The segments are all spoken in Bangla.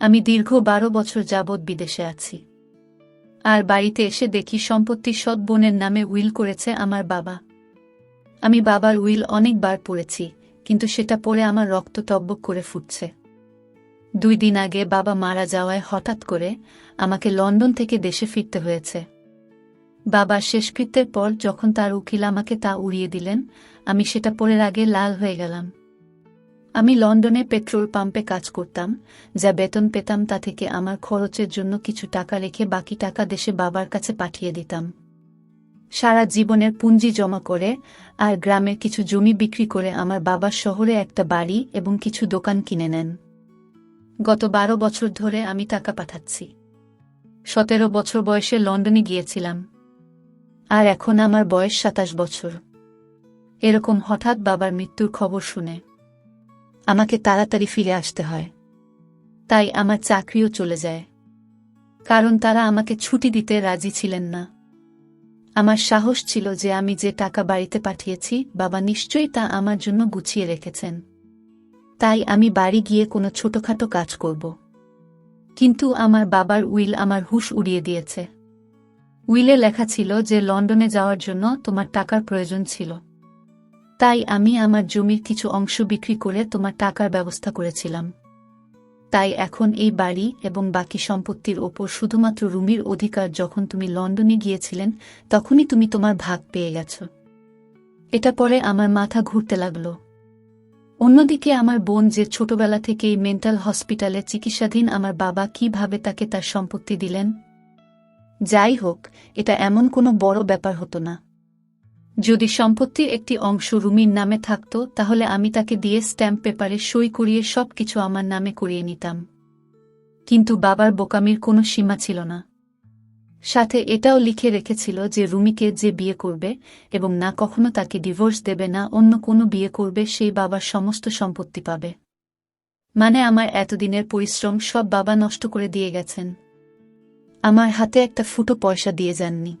আমি দীর্ঘ বারো বছর যাবৎ বিদেশে আছি। আর বাড়িতে এসে দেখি সম্পত্তি সৎ বোনের নামে উইল করেছে আমার বাবা। আমি বাবার উইল অনেকবার পড়েছি, কিন্তু সেটা পড়ে আমার রক্ত টব্বক করে ফুটছে। দুই দিন আগে বাবা মারা যাওয়ায় হঠাৎ করে আমাকে লন্ডন থেকে দেশে ফিরতে হয়েছে। বাবার শেষকৃত্যের পর যখন তার উকিল আমাকে তা উড়িয়ে দিলেন, আমি সেটা পড়ের আগে লাল হয়ে গেলাম। আমি লন্ডনে পেট্রোল পাম্পে কাজ করতাম, যা বেতন পেতাম তা থেকে আমার খরচের জন্য কিছু টাকা রেখে বাকি টাকা দেশে বাবার কাছে পাঠিয়ে দিতাম। সারা জীবনের পুঁজি জমা করে আর গ্রামের কিছু জমি বিক্রি করে আমার বাবার শহরে একটা বাড়ি এবং কিছু দোকান কিনে নেন। গত বারো বছর ধরে আমি টাকা পাঠাচ্ছি। সতেরো বছর বয়সে লন্ডনে গিয়েছিলাম। আর এখন আমার বয়স সাতাশ বছর। এরকম হঠাৎ বাবার মৃত্যুর খবর শুনে আমাকে তাড়াতাড়ি ফিরে আসতে হয়। তাই আমার চাকরিও চলে যায়। কারণ তারা আমাকে ছুটি দিতে রাজি ছিলেন না। আমার সাহস ছিল যে আমি যে টাকা বাড়িতে পাঠিয়েছি, বাবা নিশ্চয়ই তা আমার জন্য গুছিয়ে রেখেছেন। তাই আমি বাড়ি গিয়ে কোনো ছোটখাটো কাজ করব। কিন্তু আমার বাবার উইল আমার হুশ উড়িয়ে দিয়েছে। উইলে লেখা ছিল যে লন্ডনে যাওয়ার জন্য তোমার টাকার প্রয়োজন ছিল। তাই আমি আমার জমির কিছু অংশ বিক্রি করে তোমার টাকার ব্যবস্থা করেছিলাম। তাই এখন এই বাড়ি এবং বাকি সম্পত্তির ওপর শুধুমাত্র রুমির অধিকার যখন তুমি লন্ডনে গিয়েছিলেন, তখনই তুমি তোমার ভাগ পেয়ে গেছ। এটা পরে আমার মাথা ঘুরতে লাগল। অন্যদিকে আমার বোন যে ছোটবেলা থেকেই মেন্টাল হসপিটালে চিকিৎসাধীন আমার বাবা কীভাবে তাকে তার সম্পত্তি দিলেন? যাই হোক, এটা এমন কোনো বড় ব্যাপার হতো না। যদি সম্পত্তির একটি অংশ রুমির নামে থাকত, তাহলে আমি তাকে দিয়ে স্ট্যাম্প পেপারে সই করিয়ে সব কিছু আমার নামে করিয়ে নিতাম। কিন্তু বাবার বোকামির কোনো সীমা ছিল না। সাথে এটাও লিখে রেখেছিল যে রুমিকে যে বিয়ে করবে এবং না কখনো তাকে ডিভোর্স দেবে না অন্য কোনো বিয়ে করবে সেই বাবার সমস্ত সম্পত্তি পাবে। মানে আমার এতদিনের পরিশ্রম সব বাবা নষ্ট করে দিয়ে গেছেন। আমার হাতে একটা ফুটো পয়সা দিয়ে যাননি।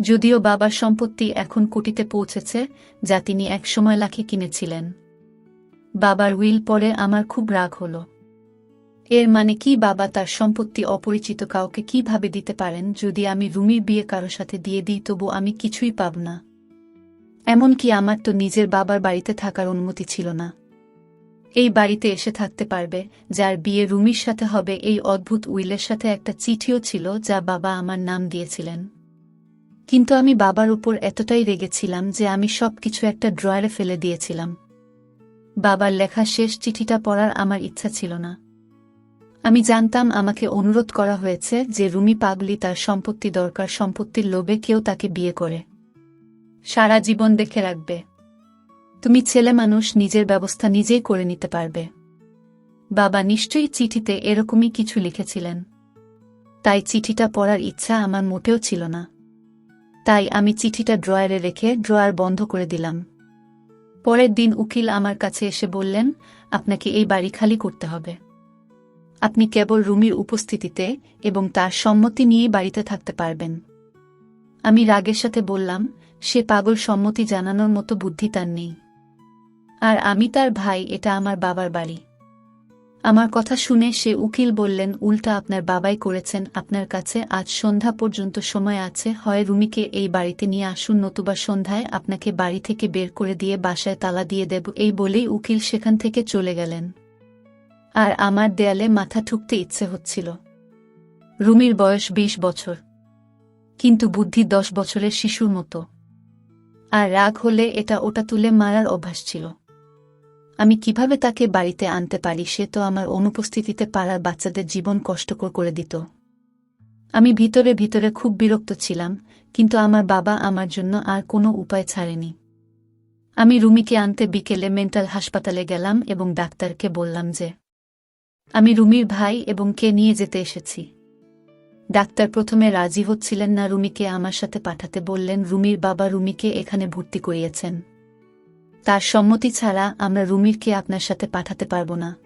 যদিও বাবার সম্পত্তি এখন কোটিতে পৌঁছেছে, যা তিনি একসময় লাখে কিনেছিলেন। বাবার উইল পরে আমার খুব রাগ হল। এর মানে কি বাবা তার সম্পত্তি অপরিচিত কাউকে কীভাবে দিতে পারেন? যদি আমি রুমির বিয়ে কারও সাথে দিয়ে দিই, তবু আমি কিছুই পাব না। এমনকি আমার তো নিজের বাবার বাড়িতে থাকার অনুমতি ছিল না। এই বাড়িতে এসে থাকতে পারবে, যার বিয়ে রুমির সাথে হবে। এই অদ্ভুত উইলের সাথে একটা চিঠিও ছিল, যা বাবা আমার নাম দিয়েছিলেন। কিন্তু আমি বাবার উপর এতটাই রেগেছিলাম যে আমি সব কিছু একটা ড্রয়ারে ফেলে দিয়েছিলাম। বাবার লেখা শেষ চিঠিটা পড়ার আমার ইচ্ছা ছিল না। আমি জানতাম আমাকে অনুরোধ করা হয়েছে যে রুমি পাগলি তার সম্পত্তি দরকার, সম্পত্তির লোভে কেউ তাকে বিয়ে করে। সারা জীবন দেখে রাখবে। তুমি ছেলে মানুষ, নিজের ব্যবস্থা নিজেই করে নিতে পারবে। বাবা নিশ্চয়ই চিঠিতে এরকমই কিছু লিখেছিলেন। তাই চিঠিটা পড়ার ইচ্ছা আমার মোটেও ছিল না। তাই আমি চিঠিটা ড্রয়ারে রেখে ড্রয়ার বন্ধ করে দিলাম। পরের দিন উকিল আমার কাছে এসে বললেন, আপনাকে এই বাড়ি খালি করতে হবে। আপনি কেবল রুমির উপস্থিতিতে এবং তার সম্মতি নিয়ে বাড়িতে থাকতে পারবেন। আমি রাগের সাথে বললাম, সে পাগল সম্মতি জানানোর মতো বুদ্ধি তার নেই। আর আমি তার ভাই, এটা আমার বাবার বাড়ি। আমার কথা শুনে সে উকিল বললেন, উল্টা আপনার বাবাই করেছেন, আপনার কাছে আজ সন্ধ্যা পর্যন্ত সময় আছে, হয় রুমিকে এই বাড়িতে নিয়ে আসুন, নতুবা সন্ধ্যায় আপনাকে বাড়ি থেকে বের করে দিয়ে বাসায় তালা দিয়ে দেব, এই বলেই উকিল সেখান থেকে চলে গেলেন। আর আমার দেয়ালে মাথা ঠুকতে ইচ্ছে হচ্ছিল। রুমির বয়স ২০ বছর, কিন্তু বুদ্ধি দশ বছরের শিশুর মতো। আর রাগ হলে এটা ওটা তুলে মারার অভ্যাস ছিল। আমি কীভাবে তাকে বাড়িতে আনতে পারি সে তো আমার অনুপস্থিতিতে পাড়ার বাচ্চাদের জীবন কষ্টকর করে দিত। আমি ভিতরে ভিতরে খুব বিরক্ত ছিলাম, কিন্তু আমার বাবা আমার জন্য আর কোনো উপায় ছাড়েনি। আমি রুমিকে আনতে বিকেলে মেন্টাল হাসপাতালে গেলাম এবং ডাক্তারকে বললাম যে, আমি রুমির ভাই এবং কে নিয়ে যেতে এসেছি। ডাক্তার প্রথমে রাজি হচ্ছিলেন না রুমিকে আমার সাথে পাঠাতে বললেন, রুমির বাবা রুমিকে এখানে ভর্তি করিয়েছেন। তার সম্মতি ছাড়া আমরা রুমিরকে আপনার সাথে পাঠাতে পারব না।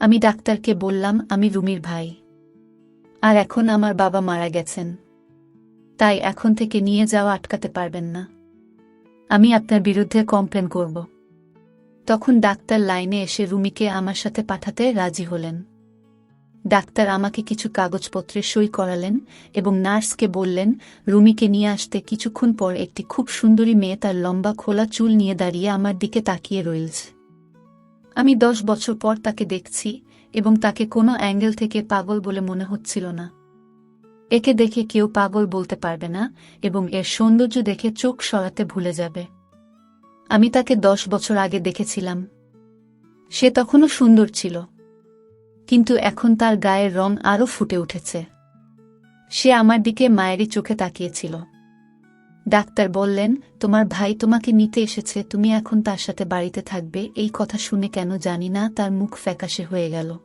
আমি ডাক্তারকে বললাম, আমি রুমির ভাই। আর এখন আমার বাবা মারা গেছেন। তাই এখন থেকে নিয়ে যাওয়া আটকাতে পারবেন না। আমি আপনার বিরুদ্ধে কমপ্লেন করব। তখন ডাক্তার লাইনে এসে রুমিকে আমার সাথে পাঠাতে রাজি হলেন। ডাক্তার আমাকে কিছু কাগজপত্রে সই করালেন এবং নার্সকে বললেন, রুমিকে নিয়ে আসতে কিছুক্ষণ পর একটি খুব সুন্দরী মেয়ে তার লম্বা খোলা চুল নিয়ে দাঁড়িয়ে আমার দিকে তাকিয়ে রইলছে। আমি দশ বছর পর তাকে দেখছি এবং তাকে কোনো অ্যাঙ্গেল থেকে পাগল বলে মনে হচ্ছিল না। একে দেখে কেউ পাগল বলতে পারবে না এবং এর সৌন্দর্য দেখে চোখ সরাতে ভুলে যাবে। আমি তাকে দশ বছর আগে দেখেছিলাম। সে তখনও সুন্দর ছিল। কিন্তু এখন তার গায়ের রং আরও ফুটে উঠেছে। সে আমার দিকে মায়েরই চোখে তাকিয়েছিল। ডাক্তার বললেন, তোমার ভাই তোমাকে নিতে এসেছে, তুমি এখন তার সাথে বাড়িতে থাকবে, এই কথা শুনে কেন জানি না, তার মুখ ফ্যাকাশে হয়ে গেল।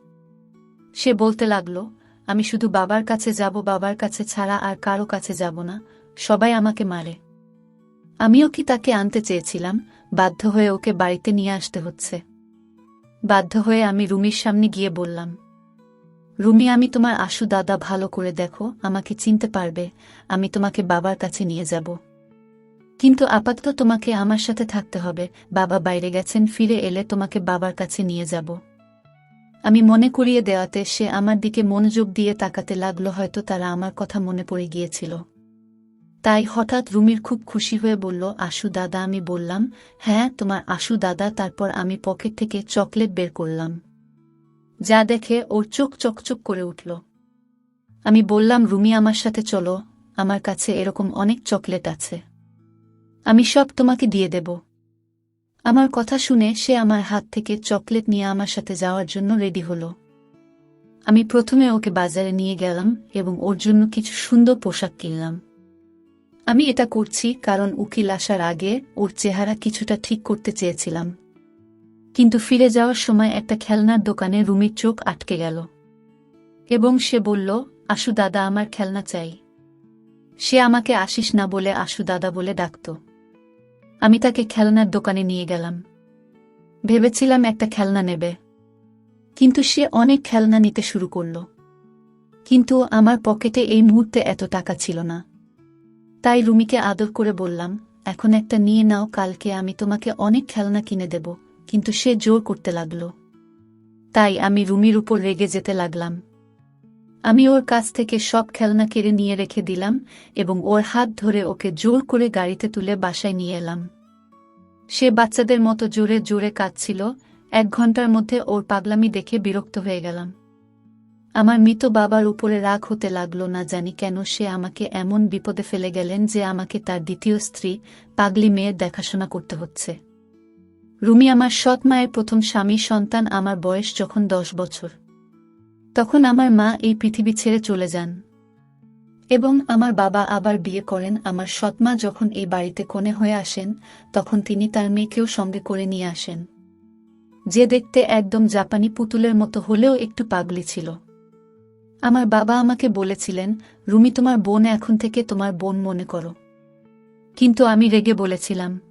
সে বলতে লাগল, আমি শুধু বাবার কাছে যাব, বাবার কাছে ছাড়া আর কারও কাছে যাব না, সবাই আমাকে মারে। আমিও কি তাকে আনতে চেয়েছিলাম? বাধ্য হয়ে ওকে বাড়িতে নিয়ে আসতে হচ্ছে। বাধ্য হয়ে আমি রুমির সামনে গিয়ে বললাম, রুমি, আমি তোমার আশু দাদা ভালো করে দেখো, আমাকে চিনতে পারবে, আমি তোমাকে বাবার কাছে নিয়ে যাব। কিন্তু আপাতত তোমাকে আমার সাথে থাকতে হবে, বাবা বাইরে গেছেন, ফিরে এলে তোমাকে বাবার কাছে নিয়ে যাব। আমি মনে করিয়ে দেওয়াতে সে আমার দিকে মনোযোগ দিয়ে তাকাতে লাগল, হয়তো তারা আমার কথা মনে পড়ে গিয়েছিল। তাই হঠাৎ রুমির খুব খুশি হয়ে বলল, আশু দাদা, আমি বললাম হ্যাঁ তোমার আশু দাদা, তারপর আমি পকেট থেকে চকলেট বের করলাম। যা দেখে ওর চোখ চকচক করে উঠল। আমি বললাম, রুমি, আমার সাথে চলো, আমার কাছে এরকম অনেক চকলেট আছে। আমি সব তোমাকে দিয়ে দেব। আমার কথা শুনে সে আমার হাত থেকে চকলেট নিয়ে আমার সাথে যাওয়ার জন্য রেডি হলো। আমি প্রথমে ওকে বাজারে নিয়ে গেলাম এবং ওর জন্য কিছু সুন্দর পোশাক কিনলাম। আমি এটা করছি কারণ উকিল আসার আগে ওর চেহারা কিছুটা ঠিক করতে চেয়েছিলাম। কিন্তু ফিরে যাওয়ার সময় একটা খেলনার দোকানে রুমির চোখ আটকে গেল। এবং সে বলল, আশু দাদা, আমার খেলনা চাই। সে আমাকে আসিস না বলে আশু দাদা বলে ডাকত। আমি তাকে খেলনার দোকানে নিয়ে গেলাম। ভেবেছিলাম একটা খেলনা নেবে। কিন্তু সে অনেক খেলনা নিতে শুরু করল। কিন্তু আমার পকেটে এই মুহূর্তে এত টাকা ছিল না। তাই রুমিকে আদর করে বললাম, এখন একটা নিয়ে নাও, কালকে আমি তোমাকে অনেক খেলনা কিনে দেব। কিন্তু সে জোর করতে লাগল। তাই আমি রুমির উপর রেগে যেতে লাগলাম। আমি ওর কাছ থেকে সব খেলনা কেড়ে নিয়ে রেখে দিলাম এবং ওর হাত ধরে ওকে জোর করে গাড়িতে তুলে বাসায় নিয়ে এলাম। সে বাচ্চাদের মতো জোরে জোরে কাঁদছিল। এক ঘণ্টার মধ্যে ওর পাগলামি দেখে বিরক্ত হয়ে গেলাম। আমার মৃত বাবার উপরে রাগ হতে লাগল না জানি কেন সে আমাকে এমন বিপদে ফেলে গেলেন যে আমাকে তার দ্বিতীয় স্ত্রী, পাগলি মেয়ের দেখাশোনা করতে হচ্ছে। রুমি আমার সৎ মায়ের প্রথম স্বামী সন্তান আমার বয়স যখন দশ বছর। তখন আমার মা এই পৃথিবী ছেড়ে চলে যান। এবং আমার বাবা আবার বিয়ে করেন। আমার সৎমা যখন এই বাড়িতে কোণে হয়ে আসেন, তখন তিনি তার মেয়েকেও সঙ্গে করে নিয়ে আসেন। যে দেখতে একদম জাপানি পুতুলের মতো হলেও একটু পাগলি ছিল। আমার বাবা আমাকে বলেছিলেন, রুমি, তোমার বোন এখন থেকে তোমার বোন মনে করো। কিন্তু আমি রেগে বলেছিলাম,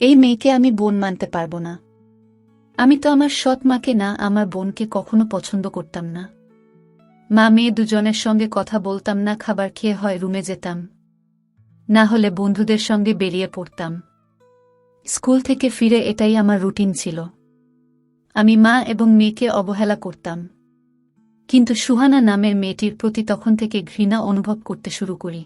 এই মেয়েকে আমি বোন মানতে পারব না। আমি তো আমার সৎ মাকে না, আমার বোনকে কখনো পছন্দ করতাম না। মা, মেয়ে দুজনের সঙ্গে কথা বলতাম না, খাবার খেয়ে হয় রুমে যেতাম। না হলে বন্ধুদের সঙ্গে বেরিয়ে পড়তাম। স্কুল থেকে ফিরে এটাই আমার রুটিন ছিল। আমি মা এবং মেয়েকে অবহেলা করতাম। কিন্তু সুহানা নামের মেয়েটির প্রতি তখন থেকে ঘৃণা অনুভব করতে শুরু করি।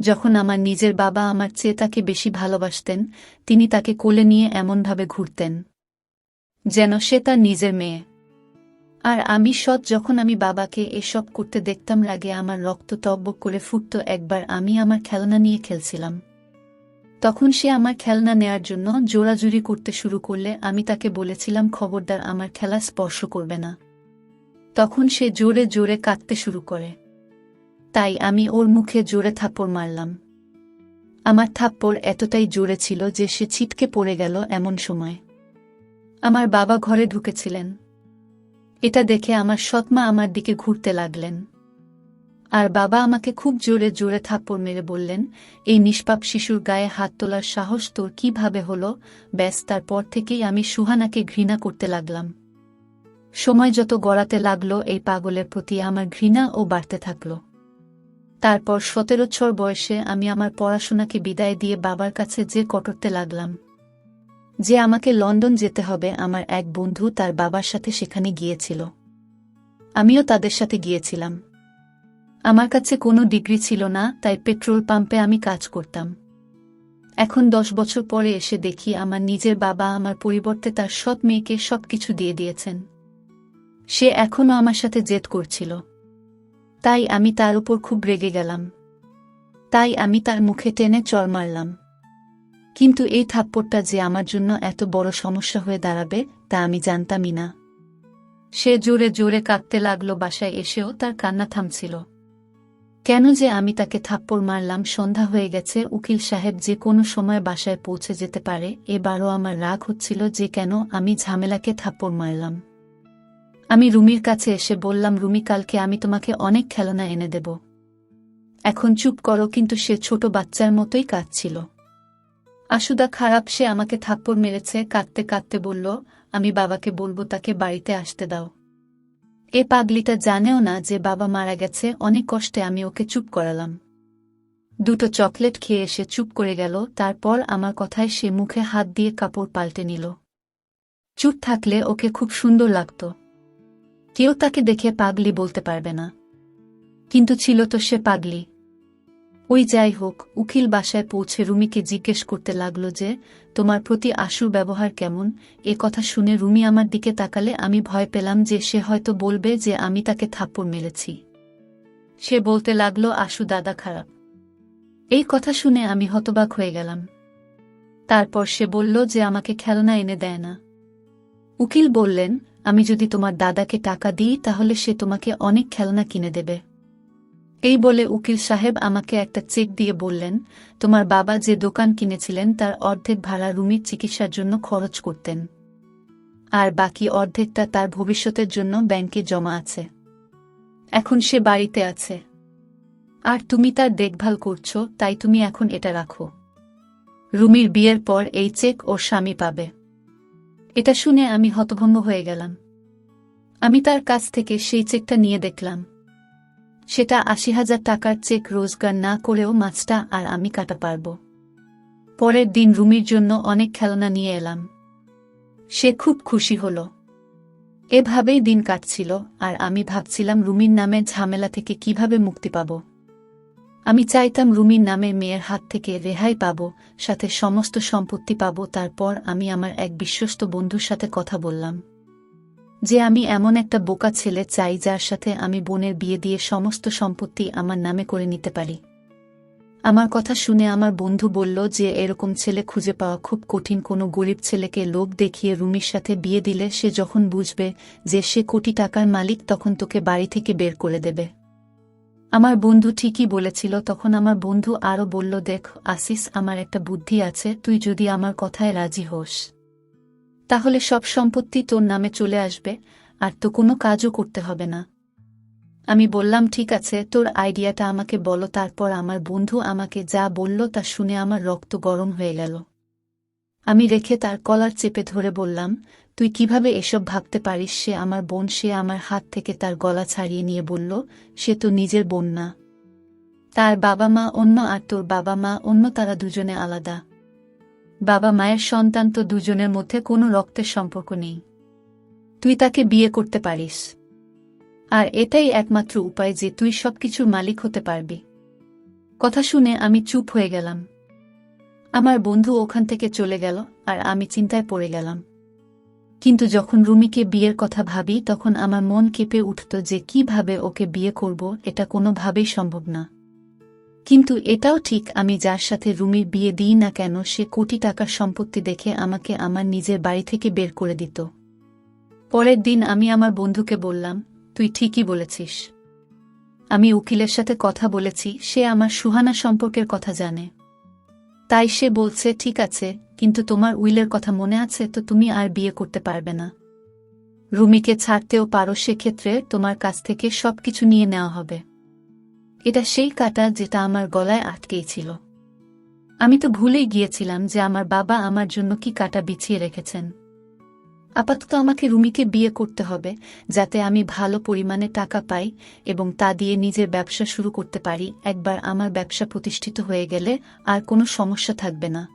যখন আমার নিজের বাবা আমার চেয়ে তাকে বেশি ভালোবাসতেন, তিনি তাকে কোলে নিয়ে এমনভাবে ঘুরতেন, যেন সে তার নিজের মেয়ে। আর আমি সৎ যখন আমি বাবাকে এসব করতে দেখতাম লাগে আমার রক্ত টব্বক করে ফুটত একবার আমি আমার খেলনা নিয়ে খেলছিলাম। তখন সে আমার খেলনা নেয়ার জন্য জোরাজুরি করতে শুরু করলে আমি তাকে বলেছিলাম, খবরদার, আমার খেলা স্পর্শ করবে না। তখন সে জোরে জোরে কাঁদতে শুরু করে। তাই আমি ওর মুখে জোরে থাপ্পড় মারলাম। আমার থাপ্পড় এতটাই জোরে ছিল যে সে ছিটকে পড়ে গেল এমন সময়। আমার বাবা ঘরে ঢুকেছিলেন। এটা দেখে আমার সৎমা আমার দিকে ঘুরতে লাগলেন। আর বাবা আমাকে খুব জোরে জোরে থাপ্পড় মেরে বললেন, এই নিষ্পাপ শিশুর গায়ে হাত তোলার সাহস তোর কীভাবে হলো? ব্যাস, তারপর থেকেই আমি সুহানাকে ঘৃণা করতে লাগলাম। সময় যত গড়াতে লাগল, এই পাগলের প্রতি আমার ঘৃণা ও বাড়তে থাকল। তারপর সতেরো ছর বয়সে আমি আমার পড়াশোনাকে বিদায় দিয়ে বাবার কাছে যে কটরতে লাগলাম। যে আমাকে লন্ডন যেতে হবে, আমার এক বন্ধু তার বাবার সাথে সেখানে গিয়েছিল। আমিও তাদের সাথে গিয়েছিলাম। আমার কাছে কোনো ডিগ্রি ছিল না, তাই পেট্রোল পাম্পে আমি কাজ করতাম। এখন দশ বছর পরে এসে দেখি আমার নিজের বাবা আমার পরিবর্তে তার সৎ মেয়েকে সব কিছু দিয়ে দিয়েছেন। সে এখনও আমার সাথে জেদ করছিল। তাই আমি তার উপর খুব রেগে গেলাম। তাই আমি তার মুখে টেনে চর মারলাম। কিন্তু এই থাপ্পড়টা যে আমার জন্য এত বড় সমস্যা হয়ে দাঁড়াবে, তা আমি জানতামই না। সে জোরে জোরে কাঁদতে লাগল, বাসায় এসেও তার কান্না থামছিল। কেন যে আমি তাকে থাপ্পড় মারলাম, সন্ধ্যা হয়ে গেছে, উকিল সাহেব যে কোনো সময় বাসায় পৌঁছে যেতে পারে, এবারও আমার রাগ হচ্ছিল যে কেন আমি ঝামেলাকে থাপ্পড় মারলাম। আমি রুমির কাছে এসে বললাম, রুমি, কালকে আমি তোমাকে অনেক খেলনা এনে দেব। এখন চুপ করো, কিন্তু সে ছোট বাচ্চার মতোই কাঁদছিল। আশুদা খারাপ, সে আমাকে থাপ্পড় মেরেছে, কাঁদতে কাঁদতে বলল, আমি বাবাকে বলব, তাকে বাড়িতে আসতে দাও। এ পাগলিটা জানেও না যে বাবা মারা গেছে, অনেক কষ্টে আমি ওকে চুপ করালাম। দুটো চকলেট খেয়ে এসে চুপ করে গেল, তারপর আমার কথায় সে মুখে হাত দিয়ে কাপড় পাল্টে নিল। চুপ থাকলে ওকে খুব সুন্দর লাগত। কেউ তাকে দেখে পাগলি বলতে পারবে না। কিন্তু ছিল তো সে পাগলি। ওই যাই হোক, উকিল বাসায় পৌঁছে রুমিকে জিজ্ঞেস করতে লাগল যে, তোমার প্রতি আশুর ব্যবহার কেমন? এ কথা শুনে রুমি আমার দিকে তাকালে আমি ভয় পেলাম যে সে হয়তো বলবে যে আমি তাকে থাপ্পড় মেরেছি। সে বলতে লাগল, আশু দাদা খারাপ। এই কথা শুনে আমি হতবাক হয়ে গেলাম। তারপর সে বলল যে আমাকে খেলনা এনে দেয় না। উকিল বললেন আমি যদি তোমার দাদাকে টাকা দিই, তাহলে সে তোমাকে অনেক খেলনা কিনে দেবে। এই বলে উকিল সাহেব আমাকে একটা চেক দিয়ে বললেন, তোমার বাবা যে দোকান কিনেছিলেন, তার অর্ধেক ভাড়া রুমির চিকিৎসার জন্য খরচ করতেন। আর বাকি অর্ধেকটা তার ভবিষ্যতের জন্য ব্যাংকে জমা আছে। এখন সে বাড়িতে আছে। আর তুমি তার দেখভাল করছ, তাই তুমি এখন এটা রাখো। রুমির বিয়ের পর এই চেক ওর স্বামী পাবে। এটা শুনে আমি হতভম্ব হয়ে গেলাম। আমি তার কাছ থেকে সেই চেকটা নিয়ে দেখলাম। সেটা আশি হাজার টাকার চেক রোজগার না করেও মাছটা আর আমি কাটা পারব। পরের দিন রুমির জন্য অনেক খেলনা নিয়ে এলাম। সে খুব খুশি হল। এভাবেই দিন কাটছিল, আর আমি ভাবছিলাম রুমির নামে ঝামেলা থেকে কীভাবে মুক্তি পাব। আমি চাইতাম রুমির নামে মেয়ের হাত থেকে রেহাই পাব, সাথে সমস্ত সম্পত্তি পাব, তারপর আমি আমার এক বিশ্বস্ত বন্ধুর সাথে কথা বললাম। যে আমি এমন একটা বোকা ছেলে চাই যার সাথে আমি বোনের বিয়ে দিয়ে সমস্ত সম্পত্তি আমার নামে করে নিতে পারি। আমার কথা শুনে আমার বন্ধু বলল যে এরকম ছেলে খুঁজে পাওয়া খুব কঠিন, কোনো গরিব ছেলেকে লোভ দেখিয়ে রুমির সাথে বিয়ে দিলে সে যখন বুঝবে যে সে কোটি টাকার মালিক, তখন তোকে বাড়ি থেকে বের করে দেবে। আমার বন্ধু ঠিকই বলেছিল, তখন আমার বন্ধু আরও বলল, দেখ আসিস আমার একটা বুদ্ধি আছে, তুই যদি আমার কথায় রাজি হোস। তাহলে সব সম্পত্তি তোর নামে চলে আসবে, আর তো কোনো কাজও করতে হবে না। আমি বললাম, ঠিক আছে, তোর আইডিয়াটা আমাকে বলো, তারপর আমার বন্ধু আমাকে যা বলল, তা শুনে আমার রক্ত গরম হয়ে গেল। আমি রেখে তার কলার চেপে ধরে বললাম তুই কীভাবে এসব ভাবতে পারিস? সে আমার বোন, সে আমার হাত থেকে তার গলা ছাড়িয়ে নিয়ে বলল, সে তো নিজের বোন না। তার বাবা মা অন্য আর তোর বাবা মা অন্য তারা দুজনে আলাদা। বাবা মায়ের সন্তান তো দুজনের মধ্যে কোনো রক্তের সম্পর্ক নেই। তুই তাকে বিয়ে করতে পারিস। আর এটাই একমাত্র উপায় যে তুই সবকিছুর মালিক হতে পারবি। কথা শুনে আমি চুপ হয়ে গেলাম। আমার বন্ধু ওখান থেকে চলে গেল আর আমি চিন্তায় পড়ে গেলাম। কিন্তু যখন রুমিকে বিয়ের কথা ভাবি, তখন আমার মন কেঁপে উঠত যে কীভাবে ওকে বিয়ে করব, এটা কোনোভাবেই সম্ভব না। কিন্তু এটাও ঠিক আমি যার সাথে রুমির বিয়ে দিই না কেন, সে কোটি টাকার সম্পত্তি দেখে আমাকে আমার নিজের বাড়ি থেকে বের করে দিত। পরের দিন আমি আমার বন্ধুকে বললাম, তুই ঠিকই বলেছিস। আমি উকিলের সাথে কথা বলেছি, সে আমার সুহানা সম্পর্কের কথা জানে। তাই সে বলছে, ঠিক আছে কিন্তু তোমার উইলের কথা মনে আছে তো তুমি আর বিয়ে করতে পারবে না। রুমিকে ছাড়তেও পারো সেক্ষেত্রে তোমার কাছ থেকে সব কিছু নিয়ে নেওয়া হবে। এটা সেই কাটা যেটা আমার গলায় আটকেই ছিল। আমি তো ভুলেই গিয়েছিলাম যে আমার বাবা আমার জন্য কি কাটা বিছিয়ে রেখেছেন। আপাতত আমাকে রুমিকে বিয়ে করতে হবে যাতে আমি ভালো পরিমাণে টাকা পাই এবং তা দিয়ে নিজের ব্যবসা শুরু করতে পারি। একবার আমার ব্যবসা প্রতিষ্ঠিত হয়ে গেলে আর কোনো সমস্যা থাকবে না।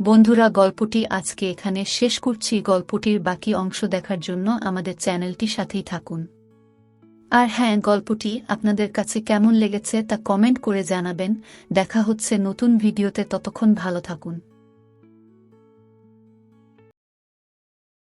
বন্ধুরা, গল্পটি আজকে এখানে শেষ করছি। গল্পটির বাকি অংশ দেখার জন্য আমাদের চ্যানেলটি সাথেই থাকুন। আর হ্যাঁ গল্পটি আপনাদের কাছে কেমন লেগেছে তা কমেন্ট করে জানাবেন। দেখা হচ্ছে নতুন ভিডিওতে, ততক্ষণ ভালো থাকুন।